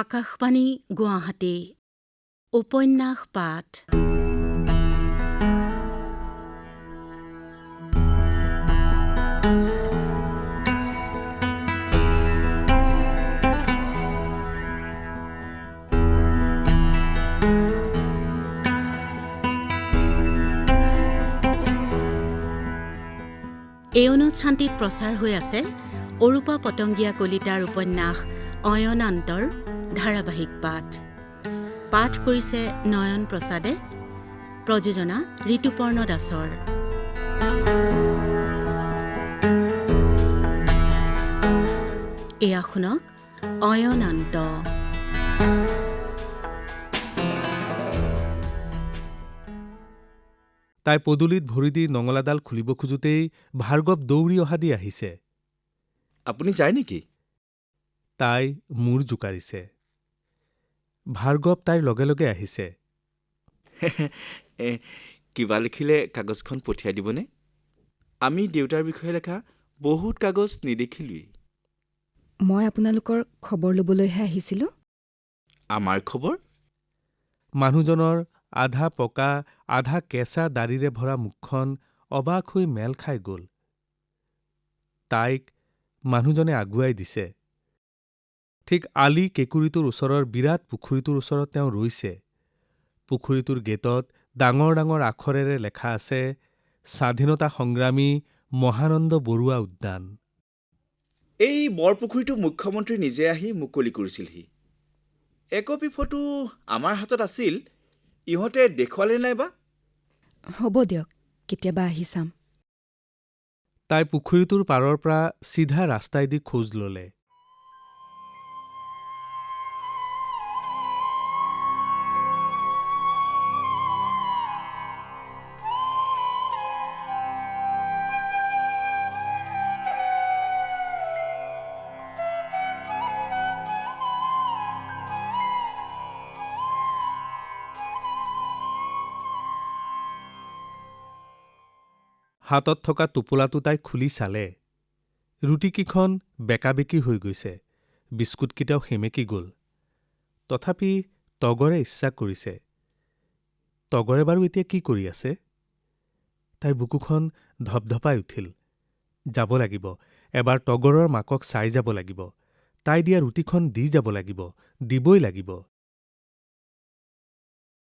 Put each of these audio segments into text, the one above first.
আকাশবাণী গুৱাহাটী। উপন্যাস পাঠ। এই অনুষ্ঠানটিত প্ৰচাৰ হৈ আছে অৰূপা পতংগীয়া কলিতাৰ উপন্যাস অয়নান্তৰ ধাৰাবাহিক পাঠ। পাঠ কৰিছে নয়ন প্ৰসাদে প্ৰযোজনা ঋতুপৰ্ণ দাসৰ। এয়া শুনক অয়নান্ত। তাই পদূলিত ভৰি দি নঙলাডাল খুলিব খোজোতেই ভাৰ্গৱ দৌৰি অহা দি আহিছে। আপুনি যায় নেকি? তাই মূৰ জোকাৰিছে। ভাৰ্গৱ তাইৰ লগে লগে আহিছে। কিবা লিখিলে কাগজখন পঠিয়াই দিবনে? আমি দেউতাৰ বিষয়ে লেখা বহুত কাগজ নেদেখিলোৱেই। মই আপোনালোকৰ খবৰ ল'বলৈহে আহিছিলোঁ। আমাৰ খবৰ? মানুহজনৰ আধা পকা আধা কেঁচা দাড়িৰে ভৰা মুখখন অবাক হৈ মেল খাই গল। তাইক মানুহজনে আগুৱাই দিছে। ঠিক আলি কেঁকুৰিটোৰ ওচৰৰ বিৰাট পুখুৰীটোৰ ওচৰত তেওঁ ৰৈছে। পুখুৰীটোৰ গেটত ডাঙৰ ডাঙৰ আখৰেৰে লেখা আছে স্বাধীনতা সংগ্ৰামী মহানন্দ বৰুৱা উদ্যান। এই বৰপুখুৰীটো মুখ্যমন্ত্ৰী নিজে আহি মুকলি কৰিছিলহি। একপি ফটো আমাৰ হাতত আছিল ইহঁতে দেখুৱালে নাইবা হ'ব দিয়ক কেতিয়াবা আহি চাম। তাই পুখুৰীটোৰ পাৰৰ পৰা চিধা ৰাস্তাইদি খোজ ললে। হাতত থকা টোপোলাটো তাই খুলি চালে। ৰুটিকেইখন বেকাবেকি হৈ গৈছে। বিস্কুটকেইটাও সেমেকি গল। তথাপি তগৰে ইচ্ছা কৰিছে। তগৰে বাৰু এতিয়া কি কৰি আছে? তাইৰ বুকুখন ধপধপাই উঠিল। যাব লাগিব। এবাৰ তগৰৰ মাকক চাই যাব লাগিব। তাই দিয়া ৰুটিখন দি যাব লাগিব। দিবই লাগিব।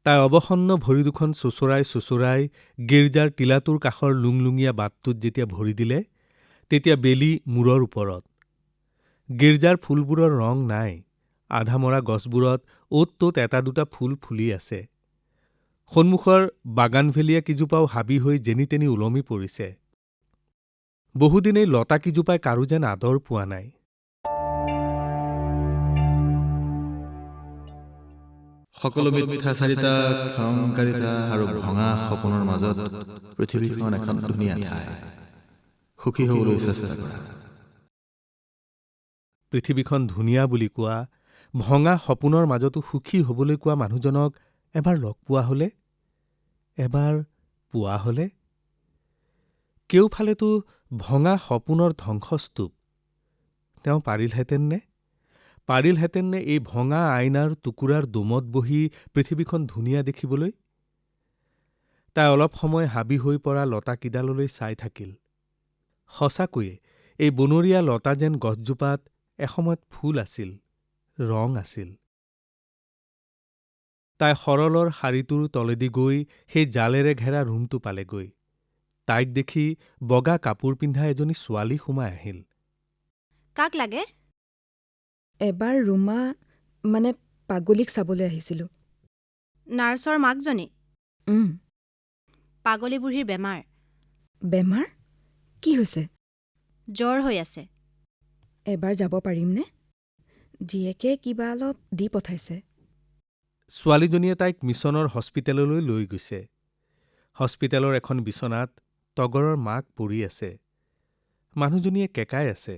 তাই অৱসন্ন ভৰি দুখন চোঁচৰাই চোঁচৰাই গীৰ্জাৰ টিলাটোৰ কাষৰ লুংলুঙীয়া বাটটোত যেতিয়া ভৰি দিলে তেতিয়া বেলি মূৰৰ ওপৰত। গীৰ্জাৰ ফুলবোৰৰ ৰং নাই আধা মৰা গছবোৰত অ'ত ত'ত এটা দুটা ফুল ফুলি আছে। সন্মুখৰ বাগানভেলিয়া কিজোপাও হাবি হৈ যেনি তেনি ওলমি পৰিছে। বহুদিনেই লতা কিজোপাই কাৰো যেন আদৰ পোৱা নাই। সকলো মিথ্যা চাৰিতা ক্ষয়ংকাৰিতা আৰু ভঙা সপোনৰ মাজত পৃথিৱীখন এখন ধুনীয়া ঠাই। সুখী হ'বলৈ চেষ্টা কৰা। পৃথিৱীখন ধুনীয়া বুলি কোৱা ভঙা সপোনৰ মাজতো সুখী হবলৈ কোৱা মানুহজনক এবাৰ লগ পোৱা হলে? এবাৰ পোৱা হলে? কেওফালেতো ভঙা সপোনৰ ধ্বংসস্তূপ। তেওঁ পাৰিলহেঁতেন নে পাৰিলহেঁতেন নে এই ভঙা আইনাৰ টুকুৰাৰ দোমত বহি পৃথিৱীখন ধুনীয়া দেখিবলৈ? তাই অলপ সময় হাবি হৈ পৰা লতাকেইডাললৈ চাই থাকিল। সঁচাকৈয়ে এই বনৰীয়া লতা যেন গছজোপাত এসময়ত ফুল আছিল ৰং আছিল। তাই সৰলৰ শাৰীটোৰ তলেদি গৈ সেই জালেৰে ঘেৰা ৰুমটো পালেগৈ। তাইক দেখি বগা কাপোৰ পিন্ধা এজনী ছোৱালী সোমাই আহিল। কাক লাগে? এবাৰ ৰুমা মানে পাগলীক চাবলৈ আহিছিলোঁ। নাৰ্ছৰ মাকজনী? উম, পাগলী বুঢ়ীৰ বেমাৰ। বেমাৰ? কি হৈছে? জ্বৰ হৈ আছে। এবাৰ যাব পাৰিমনে? জীয়েকে কিবা অলপ দি পঠাইছে। ছোৱালীজনীয়ে তাইক মিছনৰ হস্পিটেললৈ লৈ গৈছে। হস্পিটেলৰ এখন বিচনাত তগৰৰ মাক পৰি আছে। মানুহজনীয়ে কেঁকাই আছে।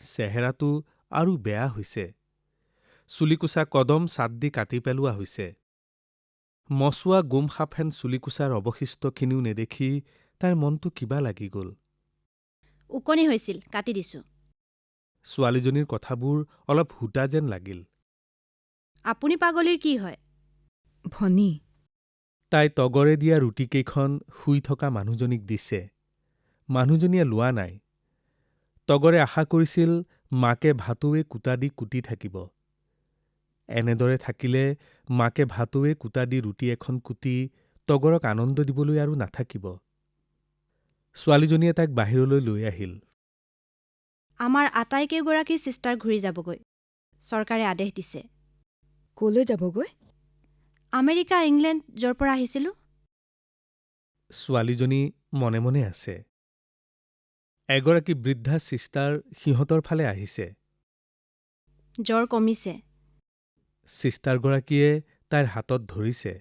চেহেৰাটো আৰু বেয়া হৈছে। চুলিকোছা কদম চাট দি কাটি পেলোৱা হৈছে। মচুৱা গোমসাফেন চুলিকোছাৰ অৱশিষ্টখিনিও নেদেখি তাইৰ মনটো কিবা লাগি গল। ওকণি হৈছিল কাটি দিছো। ছোৱালীজনীৰ কথাবোৰ অলপ সূতা যেন লাগিল। আপুনি পাগলীৰ কি হয়? ভনী। তাই তগৰে দিয়া ৰুটিকেইখন শুই থকা মানুহজনীক দিছে। মানুহজনীয়ে লোৱা নাই। তগৰে আশা কৰিছিল মাকে ভাটৌৱে কুটা দি কুটি থাকিব। এনেদৰে থাকিলে মাকে ভাটৌৱে কুটা দি ৰুটি এখন কুটি তগৰক আনন্দ দিবলৈ আৰু নাথাকিব। ছোৱালীজনীয়ে তাইক বাহিৰলৈ লৈ আহিল। আমাৰ আটাইকেইগৰাকী চিষ্টাৰ ঘূৰি যাবগৈ চৰকাৰে আদেশ দিছে। কলৈ যাবগৈ? আমেৰিকা ইংলেণ্ড য'ৰ পৰা আহিছিলোঁ। ছোৱালীজনী মনে মনে আছে। এগৰাকী বৃদ্ধা চিষ্টাৰ সিহঁতৰ ফালে আহিছে। জ্বৰ কমিছে। চিষ্টাৰগৰাকীয়ে তাইৰ হাতত ধৰিছে।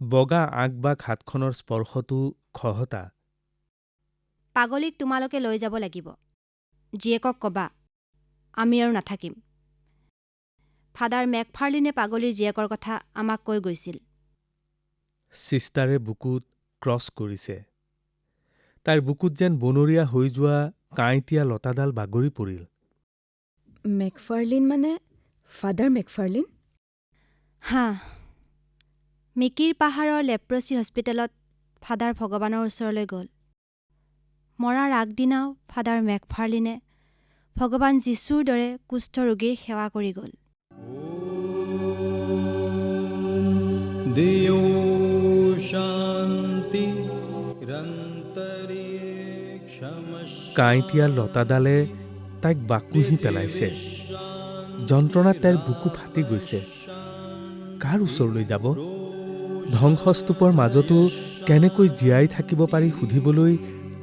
বগা আঁকবাক হাতখনৰ স্পৰ্শটো খহটা পাগলীক তোমালোকে লৈ যাব লাগিব। জীয়েকক কবা আমি আৰু নাথাকিম। ফাদাৰ মেকফাৰ্লিনে পাগলীৰ জীয়েকৰ কথা আমাক কৈ গৈছিল। চিষ্টাৰে বুকুত ক্ৰছ কৰিছে। তাইৰ বুকুত যেন বনৰীয়া হৈ যোৱা কাঁইটীয়া লতাডাল বাগৰি পৰিল। মেকফাৰ্লিন মানে ফাদাৰ মেকফাৰ্লিন? হাঁ মিকিৰ পাহাৰৰ লেপ্ৰচি হস্পিটেলত ফাদাৰ ভগৱানৰ ওচৰলৈ গ'ল। মৰাৰ আগদিনাও ফাদাৰ মেকফাৰ্লিনে ভগৱান যীশুৰ দৰে কুষ্ঠ ৰোগীৰ সেৱা কৰি গ'ল। देयो কাঁইট লতাডালে তাইক বাকুহি পেলাইছে। যন্ত্ৰণাত তাইৰ বুকু ফাটি গৈছে। কাৰ ওচৰলৈ যাব? ধ্বংসস্তূপৰ মাজতো কেনেকৈ জীয়াই থাকিব পাৰি সুধিবলৈ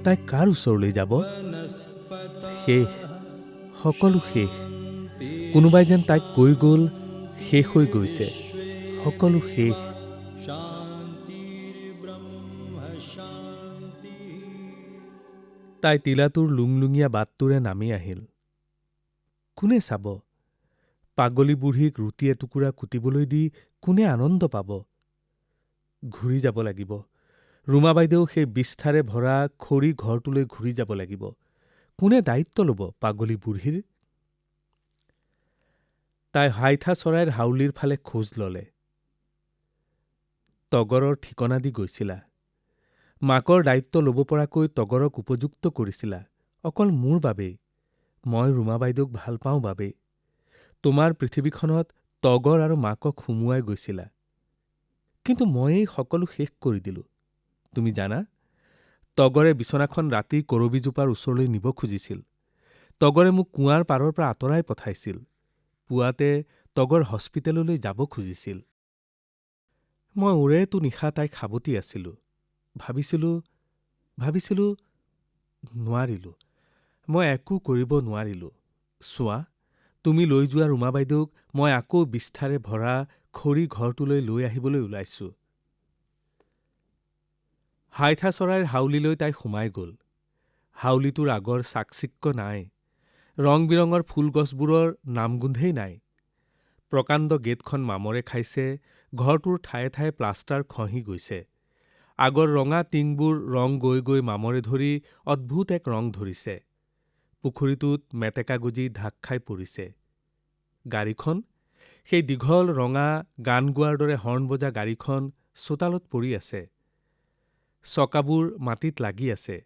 তাই কাৰ ওচৰলৈ যাব? শেষ, সকলো শেষ। কোনোবাই যেন তাইক কৈ গ'ল, শেষ হৈ গৈছে। সকলো শেষ। তাই টিলাটোৰ লুংলুঙীয়া বাটটোৰে নামি আহিল। কোনে চাব? পাগলী বুঢ়ীক ৰুটি এটুকুৰা কুটিবলৈ দি কোনে আনন্দ পাব? ঘূৰি যাব লাগিব। ৰুমা বাইদেউ সেই বিষ্ঠাৰে ভৰা খৰি ঘৰটোলৈ ঘূৰি যাব লাগিব। কোনে দায়িত্ব ল'ব পাগলী বুঢ়ীৰ? তাই হাইঠা চৰাইৰ হাউলিৰ ফালে খোজ ললে। তগৰৰ ঠিকনা দি গৈছিলা। মাকৰ দায়িত্ব ল'ব পৰাকৈ তগৰক উপযুক্ত কৰিছিলা অকল মোৰ বাবেই। মই ৰুমা বাইদেউক ভাল পাওঁ বাবেই। তোমাৰ পৃথিৱীখনত তগৰ আৰু মাকক সুমুৱাই গৈছিলা। কিন্তু ময়েই সকলো শেষ কৰি দিলোঁ। তুমি জানা তগৰে বিচনাখন ৰাতি কৰবীজোপাৰ ওচৰলৈ নিব খুজিছিল। তগৰে মোক কুঁৱাৰ পাৰৰ পৰা আঁতৰাই পঠাইছিল। পুৱাতে তগৰ হস্পিটেললৈ যাব খুজিছিল। মই ওৰেটো নিশা তাইক সাৱটি আছিলোঁ। ভাবিছিলোঁ ভাবিছিলোঁ নোৱাৰিলোঁ। মই একো কৰিব নোৱাৰিলোঁ। চোৱা, তুমি লৈ যোৱা ৰুমা বাইদেউক, মই আকৌ বিষ্ঠাৰে ভৰা খৰি ঘৰটোলৈ লৈ আহিবলৈ ওলাইছোঁ। হাইঠা চৰাইৰ হাউলিলৈ তাই সোমাই গ'ল। হাউলিটোৰ আগৰ চাকচিক্য নাই। ৰং বিৰঙৰ ফুলগছবোৰৰ নামগোন্ধেই নাই। প্ৰকাণ্ড গেটখন মামৰে খাইছে, ঘৰটোৰ ঠায়ে ঠায়ে প্লাষ্টাৰ খহি গৈছে। আগৰ ৰঙা টিংবোৰ ৰং গৈ গৈ মামৰে ধৰি অদ্ভুত এক ৰং ধৰিছে। পুখুৰীটোত মেটেকা গুজি ঢাক খাই পৰিছে। গাড়ীখন সেই দীঘল ৰঙা গান গোৱাৰ দৰে হৰ্ণ বজা গাড়ীখন চোতালত পৰি আছে। চকাবোৰ মাটিত লাগি আছে।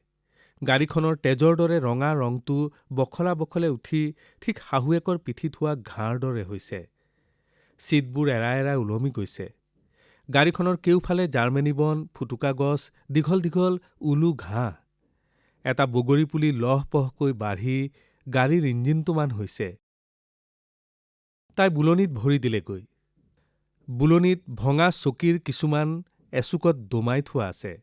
গাড়ীখনৰ তেজৰ দৰে ৰঙা ৰংটো বখলা বখলে উঠি ঠিক শাহুৱেকৰ পিঠিত হোৱা ঘাঁৰ দৰে হৈছে। চিটবোৰ এৰাই এৰাই ওলমি গৈছে। গাড়ীখনৰ কেওফালে জাৰ্মেনী বন ফুটুকা গছ দীঘল দীঘল উলু ঘাঁহ। এটা বগৰী পুলি লহপহকৈ বাঢ়ি গাড়ীৰ ইঞ্জিনটোমান হৈছে। তাই বুলনিত ভৰি দিলেগৈ। বুলনিত ভঙা চকীৰ কিছুমান এচুকত দমাই থোৱা আছে।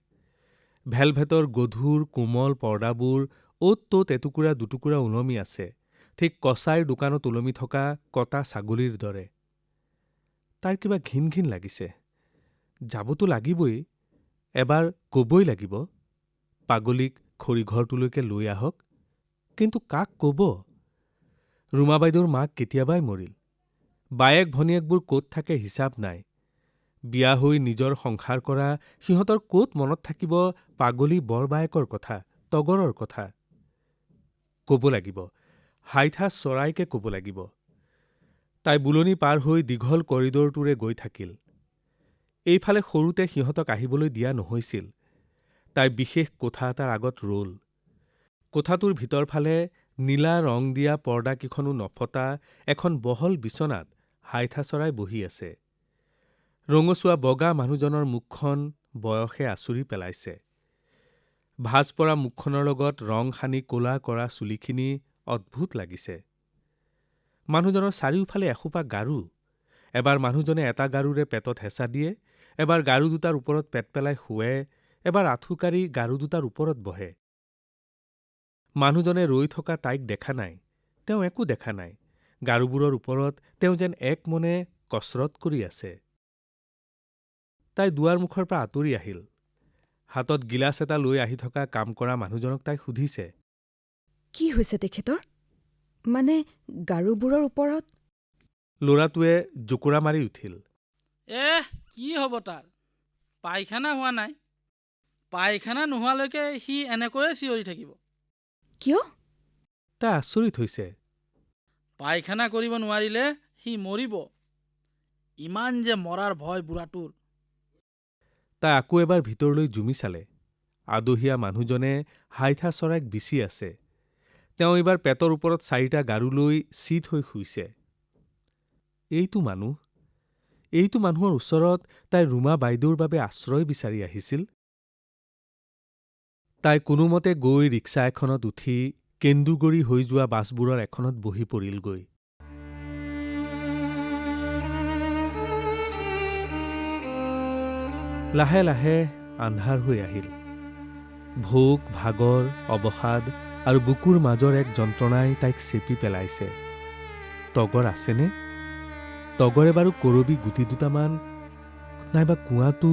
ভেলভেটৰ গধুৰ কোমল পৰ্দাবোৰ অ'ত ত'ত এটুকুৰা দুটুকুৰা ওলমি আছে। ঠিক কচাইৰ দোকানত ওলমি থকা কটা ছাগলীৰ দৰে। তাইৰ কিবা ঘিন ঘিন লাগিছে। যাবতো লাগিবই এবাৰ কবই লাগিব। পাগলীক খৰিঘৰটোলৈকে লৈ আহক কিন্তু কাক কব? ৰুমা বাইদেউৰ মাক কেতিয়াবাই মৰিল। বায়েক ভনীয়েকবোৰ ক'ত থাকে হিচাপ নাই। বিয়া হৈ নিজৰ সংসাৰ কৰা সিহঁতৰ ক'ত মনত থাকিব পাগলী বৰ বায়েকৰ কথা তগৰৰ কথা? কব লাগিব হাইঠা চৰাইকে কব লাগিব। তাই বুলনি পাৰ হৈ দীঘল কৰিডৰটোৰে গৈ থাকিল। এইফালে সৰুতে সিহঁতক আহিবলৈ দিয়া নহৈছিল। তাই বিশেষ কোঠা এটাৰ আগত ৰল। কোঠাটোৰ ভিতৰফালে নীলা ৰং দিয়া পৰ্দাকেইখনো নফটা এখন বহল বিচনাত হাইঠা চৰাই বহি আছে। ৰঙচুৱা বগা মানুহজনৰ মুখখন বয়সে আচুৰি পেলাইছে। ভাঁজ পৰা মুখখনৰ লগত ৰং সানি কলা কৰা চুলিখিনি অদ্ভুত লাগিছে। মানুহজনৰ চাৰিওফালে এসোপা গাৰু। এবাৰ মানুহজনে এটা গাৰুৰে পেটত হেঁচা দিয়ে এবাৰ গাৰু দুটাৰ ওপৰত পেট পেলাই শোৱে এবাৰ আঁঠু কাঢ়ি গাৰু দুটাৰ ওপৰত বহে। মানুহজনে ৰৈ থকা তাইক দেখা নাই তেওঁ একো দেখা নাই। গাৰুবোৰৰ ওপৰত তেওঁ যেন একমনে কচৰৎ কৰি আছে। তাই দুৱাৰমুখৰ পৰা আঁতৰি আহিল। হাতত গিলাচ এটা লৈ আহি থকা কাম কৰা মানুহজনক তাই সুধিছে কি হৈছে তেখেতৰ? মানে গাৰুবোৰৰ ওপৰত? ল'ৰাটোৱে জোকোৰা মাৰি উঠিল। এহ কি হ'ব তাৰ? পায়খানা হোৱা নাই। পায়খানা নোহোৱালৈকে সি এনেকৈয়ে চিঞৰি থাকিব। কিয়? তাই আচৰিত হৈছে। পায়খানা কৰিব নোৱাৰিলে সি মৰিব। ইমান যে মৰাৰ ভয় বুঢ়াটোৰ। তাই আকৌ এবাৰ ভিতৰলৈ জুমি চালে। আদহীয়া মানুহজনে হাইঠা চৰাইক বিচি আছে। তেওঁ এইবাৰ পেটৰ ওপৰত চাৰিটা গাৰু লৈ চিত হৈ শুইছে। এইটো মানুহ এইটো মানুহৰ ওচৰত তাই ৰুমা বাইদেউৰ বাবে আশ্ৰয় বিচাৰি আহিছিল। তাই কোনোমতে গৈ ৰিক্সা এখনত উঠি কেন্দুগৰি হৈ যোৱা বাছবোৰৰ এখনত বহি পৰিলগৈ। লাহে লাহে আন্ধাৰ হৈ আহিল। ভোক ভাগৰ অৱসাদ আৰু বুকুৰ মাজৰ এক যন্ত্ৰণাই তাইক চেপি পেলাইছে। তগৰ আছেনে? তগৰে বাৰু কৰবি গুটি দুটামান নাইবা কুঁৱাটো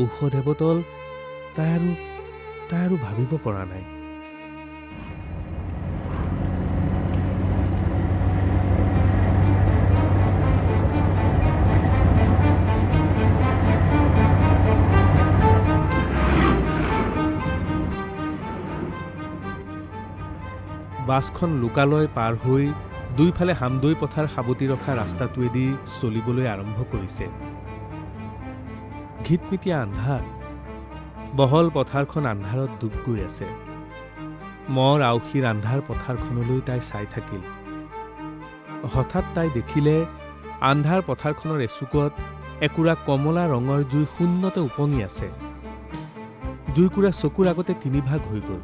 ঔষধ এবটল তাই আৰু তাই আৰু ভাবিব পৰা নাই। বাছখন লোকালয় পাৰ হৈ দুইফালে হামদৈ পথাৰ সাৱটি ৰখা ৰাস্তাটোৱেদি চলিবলৈ আৰম্ভ কৰিছে। ঘিটমিটীয়া আন্ধাৰ বহল পথাৰখন আন্ধাৰত ডুব গৈ আছে। মৰ আউসীৰ আন্ধাৰ পথাৰখনলৈ তাই চাই থাকিল। হঠাৎ তাই দেখিলে আন্ধাৰ পথাৰখনৰ এচুকত একুৰা কমলা ৰঙৰ জুই শূন্যতে উপঙি আছে। জুইকুৰা চকুৰ আগতে তিনিভাগ হৈ গ'ল।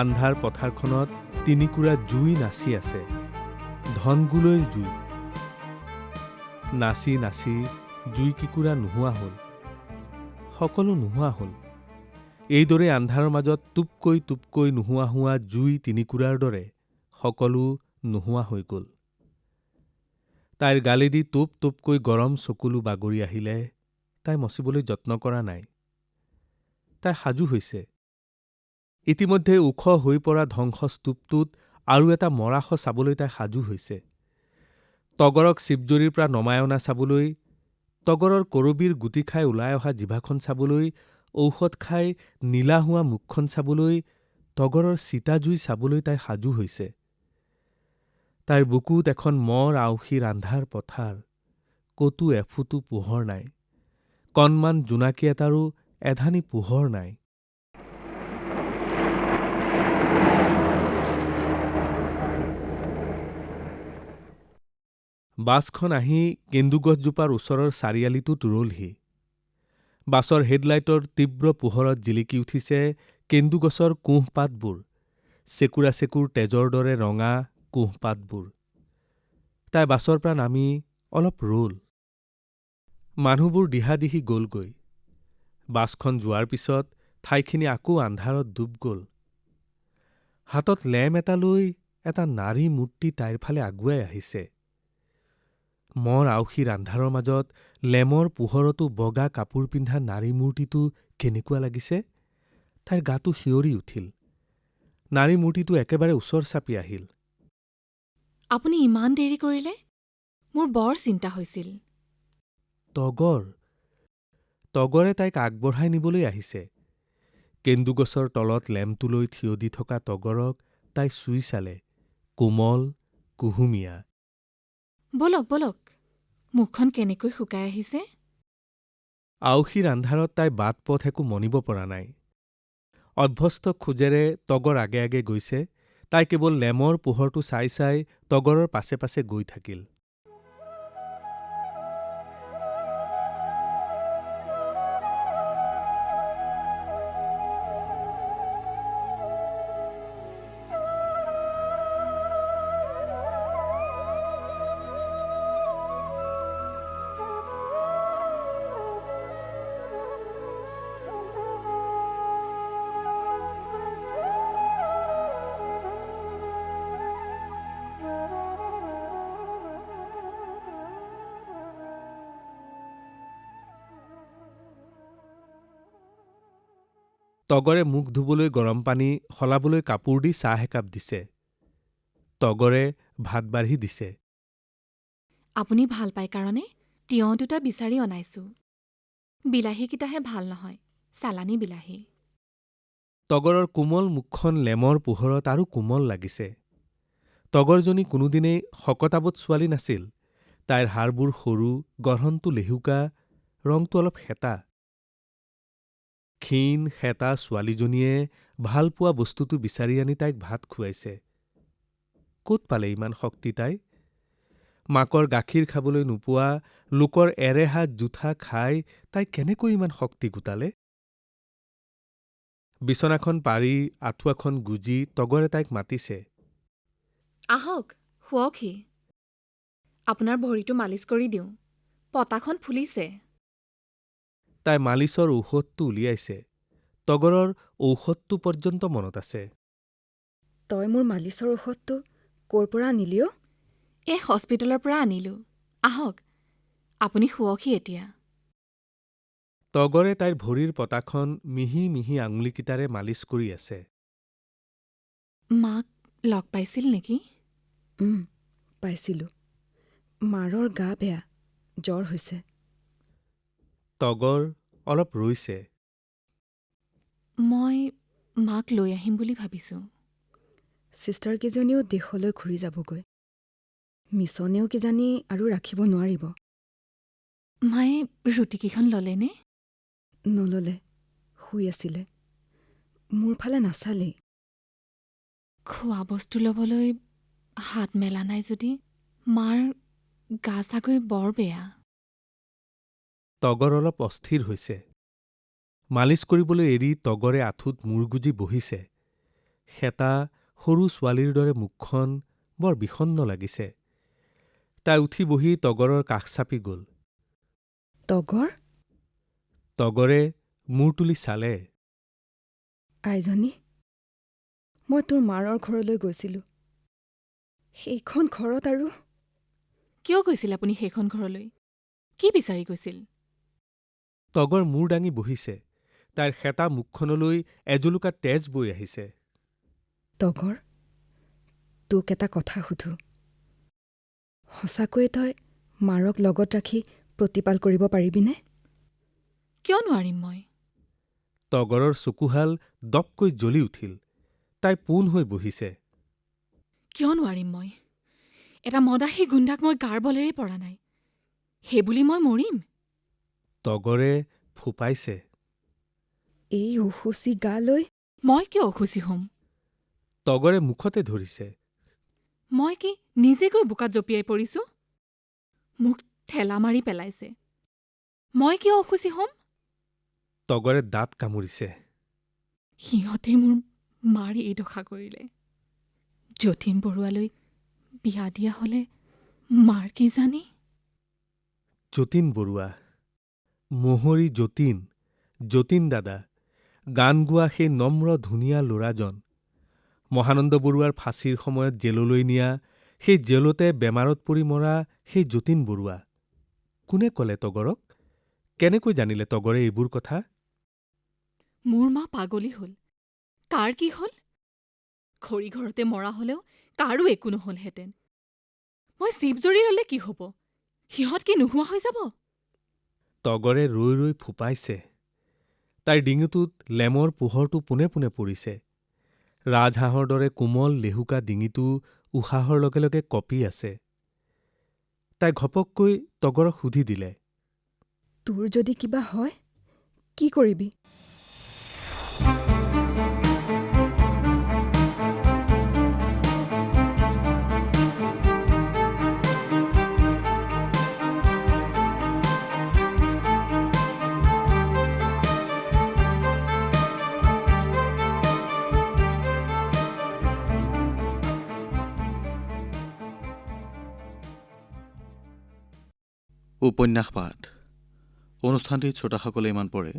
আন্ধাৰ পথাৰখনত তিনিকুৰা জুই নাচি আছে। ধনগুলৈৰ জুই। নাচি নাচি জুইকিকুৰা নোহোৱা হ'ল। সকলো নোহোৱা হ'ল। এইদৰে আন্ধাৰৰ মাজত টোপকৈ টোপকৈ নোহোৱা হোৱা জুই তিনিকুৰাৰ দৰে সকলো নোহোৱা হৈ গ'ল। তাইৰ গালেদি টোপ টোপকৈ গৰম চকুলো বাগৰি আহিলে তাই মচিবলৈ যত্ন কৰা নাই। তাই সাজু হৈছে। ইতিমধ্যে ওখ হৈ পৰা ধ্বংসস্তূপটোত আৰু এটা মৰাশ চাবলৈ তাই সাজু হৈছে। তগৰক শিৱজৰীৰ পৰা নমাই অনা চাবলৈ তগৰৰ কৰবীৰ গুটি খাই ওলাই অহা জিভাখন চাবলৈ ঔষধ খাই নীলা হোৱা মুখখন চাবলৈ তগৰৰ চিতা জুই চাবলৈ তাই সাজু হৈছে। তাইৰ বুকুত এখন মৰ আউসীৰ আন্ধাৰ পথাৰ কতো এফুটো পোহৰ নাই। কণমান জোনাকী এটাৰো এধানি পোহৰ নাই। বাছখন আহি কেন্দুগছজোপাৰ ওচৰৰ চাৰিআলিটোত ৰলহি বাছৰ হেডলাইটৰ তীব্ৰ পোহৰত জিলিকি উঠিছে কেন্দুগছৰ কোঁহপাতবোৰ। চেকুৰা চেকুৰ তেজৰ দৰে ৰঙা কোঁহপাতবোৰ। তাই বাছৰ পৰা নামি অলপ ৰল। মানুহবোৰ দিহাদিহি গলগৈ। বাছখন যোৱাৰ পিছত ঠাইখিনি আকৌ আন্ধাৰত ডুব গল। হাতত লেম্প এটা লৈ এটা নাৰী মূৰ্তি তাইৰ ফালে আগুৱাই আহিছে। মৰ আউসীৰ আন্ধাৰৰ মাজত লেমৰ পোহৰতো বগা কাপোৰ পিন্ধা নাৰী মূৰ্তিটো কেনেকুৱা লাগিছে? তাইৰ গাটো শিয়ৰি উঠিল। নাৰী মূৰ্তিটো একেবাৰে ওচৰ চাপি আহিল। আপুনি ইমান দেৰি কৰিলে? মোৰ বৰ চিন্তা হৈছিল। তগৰ। তগৰে তাইক আগবঢ়াই নিবলৈ আহিছে। কেন্দুগছৰ তলত লেম্পটো লৈ থিয় দি থকা তগৰক তাই চুই চালে। কোমল কুহুমীয়া। বলক বলক। মুখখন কেনেকৈ শুকাই আহিছে? আউসীৰ আন্ধাৰত তাই বাট পথ একো মনিব পৰা নাই। অভ্যস্ত খোজেৰে তগৰ আগে আগে গৈছে। তাই কেৱল লেমৰ পোহৰটো চাই চাই তগৰৰ পাছে পাছে গৈ থাকিল। তগৰে মুখ ধুবলৈ গৰম পানী সলাবলৈ কাপোৰ দি চাহ একাপ দিছে। তগৰে ভাত বাঢ়ি দিছে। আপুনি ভাল পায় কাৰণে তিয়ঁহ দুটা বিচাৰি অনাইছো। বিলাহীকেইটাহে ভাল নহয় চালানী বিলাহী। তগৰৰ কোমল মুখখন লেমৰ পোহৰত আৰু কোমল লাগিছে। তগৰজনী কোনোদিনেই শকতাৱত ছোৱালী নাছিল। তাইৰ হাড়বোৰ সৰু গঢ়নটো লেহুকা ৰংটো অলপ শেঁতা ক্ষীণ শেঁতা ছোৱালীজনীয়ে ভালপোৱা বস্তুটো বিচাৰি আনি তাইক ভাত খুৱাইছে। কত পালে ইমান শক্তি তাই? মাকৰ গাখীৰ খাবলৈ নোপোৱা লোকৰ এৰেহাত জোঠা খাই তাই কেনেকৈ ইমান শক্তি গোটালে? বিছনাখন পাৰি আঁঠুৱাখন গুজি তগৰে তাইক মাতিছে। আহক শুৱকহি। আপোনাৰ ভৰিটো মালিচ কৰি দিওঁ। পতাখন ফুলিছে। তাই মালিচৰ ঔষধটো উলিয়াইছে। তগৰৰ ঔষধটো পৰ্যন্ত মনত আছে। তই মোৰ মালিচৰ ঔষধটো ক'ৰ পৰা আনিলি অ' এই হস্পিটেলৰ পৰা আনিলো। আহক আপুনি শুৱকহি এতিয়া। তগৰে তাইৰ ভৰিৰ পতাখন মিহি মিহি আঙুলিকেইটাৰে মালিচ কৰি আছে। মাক লগ পাইছিল নেকি? উম, পাইছিলোঁ। মাৰৰ গা বেয়া জ্বৰ হৈছে। তগৰ অলপ ৰৈছে মই মাক লৈ আহিম বুলি ভাবিছোঁ। ছিষ্টাৰকেইজনীও দেশলৈ ঘূৰি যাবগৈ। মিছনেও কিজানি আৰু ৰাখিব নোৱাৰিব। মায়ে ৰুটিকেইখন ল'লেনে? নললে শুই আছিলে। মোৰ ফালে নাচালেই। খোৱা বস্তু ল'বলৈ হাত মেলা নাই যদি। মাৰ গা চাগৈ বৰ বেয়া। তগৰ অলপ অস্থিৰ হৈছে। মালিচ কৰিবলৈ এৰি তগৰে আঁঠুত মূৰ গুজি বহিছে। শেঁতা সৰু ছোৱালীৰ দৰে মুখখন বৰ বিষণ্ণ লাগিছে। তাই উঠি বহি তগৰৰ কাষ চাপি গ'ল। তগৰ? তগৰে মূৰ তুলি চালে। আইজনী মই তোৰ মাৰৰ ঘৰলৈ গৈছিলোঁ। সেইখন ঘৰত আৰু? কিয় গৈছিল আপুনি সেইখন ঘৰলৈ? কি বিচাৰি গৈছিল? তগৰ মূৰ দাঙি বহিছে। তাইৰ শেঁতা মুখখনলৈ এজুলুকা তেজ বৈ আহিছে। তগৰ তোক এটা কথা সুধো। সঁচাকৈয়ে তই মাৰক লগত ৰাখি প্ৰতিপাল কৰিব পাৰিবিনে? কিয় নোৱাৰিম মই? তগৰৰ চকুহাল দপকৈ জ্বলি উঠিল। তাই পোন হৈ বহিছে। কিয় নোৱাৰিম মই? এটা মদাহী গুণ্ডাক মই গাৰ বলেৰে পৰা নাই। সেইবুলি মই মৰিম? তগৰে ফোপাইছে। এই অসুচি গা লৈ মই কিয় অসুচী হ'ম? তগৰে মুখতে ধৰিছে। মই কি নিজে গৈ বোকাত জঁপিয়াই পৰিছোঁ? মোক ঠেলা মাৰি পেলাইছে। মই কিয় অসুচী হ'ম? তগৰে দাঁত কামুৰিছে। সিহঁতে মোৰ মাৰ এই দশা কৰিলে। যতীন বৰুৱালৈ বিয়া দিয়া হ'লে মাৰ কি জানি? যতীন বৰুৱা। মহৰী যতীন যতীন দাদা, গান গোৱা সেই নম্ৰ ধুনীয়া ল'ৰাজন। মহানন্দ বৰুৱাৰ ফাঁচীৰ সময়ত জেললৈ নিয়া, সেই জেলতে বেমাৰত পৰি মৰা সেই যতীন বৰুৱা। কোনে কলে তগৰক? কেনেকৈ জানিলে তগৰে এইবোৰ কথা? মোৰ মা পাগলী হ'ল। কাৰ কি হ'ল? খৰি ঘৰতে মৰা হ'লেও কাৰো একো নহ'লহেঁতেন। মই শিৱজৰী ৰ'লে কি হ'ব? সিহঁত কি নোহোৱা হৈ যাব? তগৰে ৰৈ ৰৈ ফোপাইছে। তাইৰ ডিঙিটোত লেমৰ পোহৰটো পোনে পোনে পৰিছে। ৰাজহাঁহৰ দৰে কোমল লেহুকা ডিঙিটো উশাহৰ লগে লগে কঁপি আছে। তাই ঘপককৈ তগৰক সুধি দিলে তোৰ যদি কিবা হয় কি কৰিবি? উপন্যাস পাঠ অনুষ্ঠানটিত শ্ৰোতাসকলে ইমান পৰে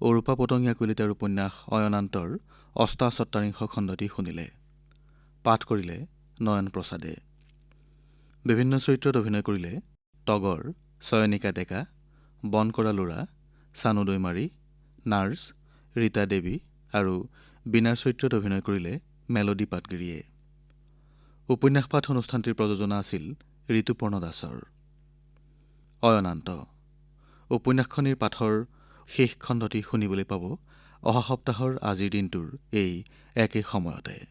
অৰূপা পতংগীয়া কলিতাৰ উপন্যাস অয়নান্তৰ অষ্টাচত্বাৰিংশ খণ্ডটি শুনিলে। পাঠ কৰিলে নয়ন প্ৰসাদে। বিভিন্ন চৰিত্ৰত অভিনয় কৰিলে তগৰ চয়নিকা ডেকা বন কৰা ল'ৰা চানু দৈমাৰী নাৰ্ছ ৰীতা দেৱী আৰু বীণাৰ চৰিত্ৰত অভিনয় কৰিলে মেলডী পাটগিৰিয়ে। উপন্যাস পাঠ অনুষ্ঠানটিৰ প্ৰযোজনা আছিল ঋতুপৰ্ণ দাসৰ। অয়নান্ত। উপন্যাসখনিৰ পাঠৰ শেষ খণ্ডটি শুনিবলৈ পাব। অহা সপ্তাহৰ আজিৰ দিনটোৰ এই একে সময়তে।